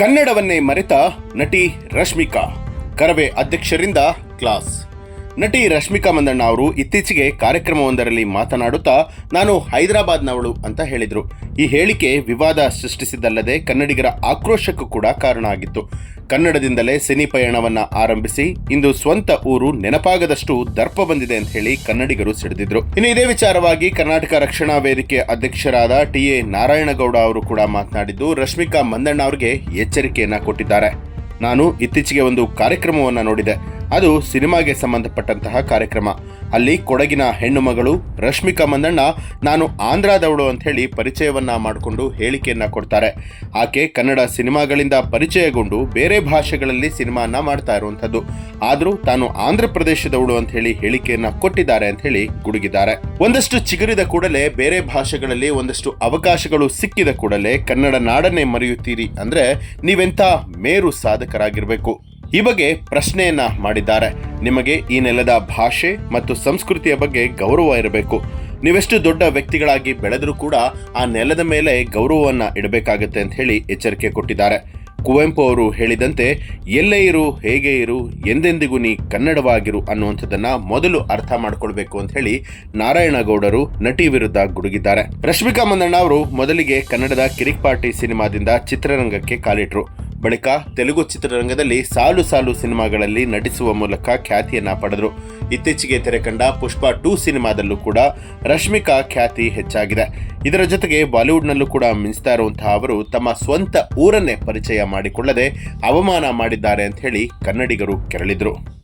ಕನ್ನಡವನ್ನೇ ಮರೆತ ನಟಿ ರಶ್ಮಿಕಾ ಕರವೇ ಅಧ್ಯಕ್ಷರಿಂದ ಕ್ಲಾಸ್. ನಟಿ ರಶ್ಮಿಕಾ ಮಂದಣ್ಣ ಅವರು ಇತ್ತೀಚೆಗೆ ಕಾರ್ಯಕ್ರಮವೊಂದರಲ್ಲಿ ಮಾತನಾಡುತ್ತಾ, ನಾನು ಹೈದರಾಬಾದ್ನವಳು ಅಂತ ಹೇಳಿದರು. ಈ ಹೇಳಿಕೆ ವಿವಾದ ಸೃಷ್ಟಿಸಿದ್ದಲ್ಲದೆ ಕನ್ನಡಿಗರ ಆಕ್ರೋಶಕ್ಕೂ ಕೂಡ ಕಾರಣ ಆಗಿತ್ತು. ಕನ್ನಡದಿಂದಲೇ ಸಿನಿ ಪಯಣವನ್ನು ಆರಂಭಿಸಿ, ಇಂದು ಸ್ವಂತ ಊರು ನೆನಪಾಗದಷ್ಟು ದರ್ಪ ಬಂದಿದೆ ಅಂತ ಹೇಳಿ ಕನ್ನಡಿಗರು ಸಿಡಿದಿದ್ರು. ಇನ್ನು ಇದೇ ವಿಚಾರವಾಗಿ ಕರ್ನಾಟಕ ರಕ್ಷಣಾ ವೇದಿಕೆ ಅಧ್ಯಕ್ಷರಾದ ಟಿ. ಎ. ನಾರಾಯಣಗೌಡ ಅವರು ಕೂಡ ಮಾತನಾಡಿದ್ದು, ರಶ್ಮಿಕಾ ಮಂದಣ್ಣ ಅವರಿಗೆ ಎಚ್ಚರಿಕೆಯನ್ನ ಕೊಟ್ಟಿದ್ದಾರೆ. ನಾನು ಇತ್ತೀಚೆಗೆ ಒಂದು ಕಾರ್ಯಕ್ರಮವನ್ನು ನೋಡಿದೆ. ಅದು ಸಿನಿಮಾಗೆ ಸಂಬಂಧಪಟ್ಟಂತಹ ಕಾರ್ಯಕ್ರಮ. ಅಲ್ಲಿ ಕೊಡಗಿನ ಹೆಣ್ಣು ಮಗಳು ರಶ್ಮಿಕಾ ಮಂದಣ್ಣ, ನಾನು ಆಂಧ್ರದವಳು ಅಂತ ಹೇಳಿ ಪರಿಚಯವನ್ನ ಮಾಡಿಕೊಂಡು ಹೇಳಿಕೆಯನ್ನ ಕೊಡ್ತಾರೆ. ಆಕೆ ಕನ್ನಡ ಸಿನಿಮಾಗಳಿಂದ ಪರಿಚಯಗೊಂಡು ಬೇರೆ ಭಾಷೆಗಳಲ್ಲಿ ಸಿನಿಮಾನ ಮಾಡ್ತಾ ಇರುವಂಥದ್ದು. ಆದರೂ ತಾನು ಆಂಧ್ರ ಪ್ರದೇಶದವಳು ಅಂತ ಹೇಳಿ ಹೇಳಿಕೆಯನ್ನ ಕೊಟ್ಟಿದ್ದಾರೆ ಅಂತ ಹೇಳಿ ಗುಡುಗಿದ್ದಾರೆ. ಒಂದಷ್ಟು ಚಿಗುರಿದ ಕೂಡಲೇ ಬೇರೆ ಭಾಷೆಗಳಲ್ಲಿ ಒಂದಷ್ಟು ಅವಕಾಶಗಳು ಸಿಕ್ಕಿದ ಕೂಡಲೇ ಕನ್ನಡ ನಾಡನ್ನೇ ಮರೆಯುತ್ತೀರಿ ಅಂದ್ರೆ ನೀವೆಂಥ ಮೇರು ಸಾಧಕರಾಗಿರ್ಬೇಕು. ಈ ಬಗ್ಗೆ ಪ್ರಶ್ನೆಯನ್ನ ಮಾಡಿದ್ದಾರೆ. ನಿಮಗೆ ಈ ನೆಲದ ಭಾಷೆ ಮತ್ತು ಸಂಸ್ಕೃತಿಯ ಬಗ್ಗೆ ಗೌರವ ಇರಬೇಕು. ನೀವೆಷ್ಟು ದೊಡ್ಡ ವ್ಯಕ್ತಿಗಳಾಗಿ ಬೆಳೆದರೂ ಕೂಡ ಆ ನೆಲದ ಮೇಲೆ ಗೌರವವನ್ನು ಇಡಬೇಕಾಗುತ್ತೆ ಅಂತ ಹೇಳಿ ಎಚ್ಚರಿಕೆ ಕೊಟ್ಟಿದ್ದಾರೆ. ಕುವೆಂಪು ಅವರು ಹೇಳಿದಂತೆ, ಎಲ್ಲೇ ಇರು, ಹೇಗೆ ಇರು, ಎಂದೆಂದಿಗೂ ನೀ ಕನ್ನಡವಾಗಿರು ಅನ್ನುವಂಥದ್ದನ್ನ ಮೊದಲು ಅರ್ಥ ಮಾಡ್ಕೊಳ್ಬೇಕು ಅಂತ ಹೇಳಿ ನಾರಾಯಣಗೌಡರು ನಟಿ ವಿರುದ್ಧ ಗುಡುಗಿದ್ದಾರೆ. ರಶ್ಮಿಕಾ ಮಂದಣ್ಣ ಅವರು ಮೊದಲಿಗೆ ಕನ್ನಡದ ಕಿರಿಕ್ ಪಾರ್ಟಿ ಸಿನಿಮಾದಿಂದ ಚಿತ್ರರಂಗಕ್ಕೆ ಕಾಲಿಟ್ರು. ಬಳಿಕ ತೆಲುಗು ಚಿತ್ರರಂಗದಲ್ಲಿ ಸಾಲು ಸಾಲು ಸಿನಿಮಾಗಳಲ್ಲಿ ನಟಿಸುವ ಮೂಲಕ ಖ್ಯಾತಿಯನ್ನ ಪಡೆದರು. ಇತ್ತೀಚೆಗೆ ತೆರೆಕಂಡ ಪುಷ್ಪ ಟೂ ಸಿನಿಮಾದಲ್ಲೂ ಕೂಡ ರಶ್ಮಿಕಾ ಖ್ಯಾತಿ ಹೆಚ್ಚಾಗಿದೆ. ಇದರ ಜೊತೆಗೆ ಬಾಲಿವುಡ್ನಲ್ಲೂ ಕೂಡ ಮಿಂಚ್ತಾ ಇರುವಂತಹ ಅವರು ತಮ್ಮ ಸ್ವಂತ ಊರನ್ನೇ ಪರಿಚಯ ಮಾಡಿಕೊಳ್ಳದೆ ಅವಮಾನ ಮಾಡಿದ್ದಾರೆ ಅಂತ ಹೇಳಿ ಕನ್ನಡಿಗರು ಕೆರಳಿದ್ರು.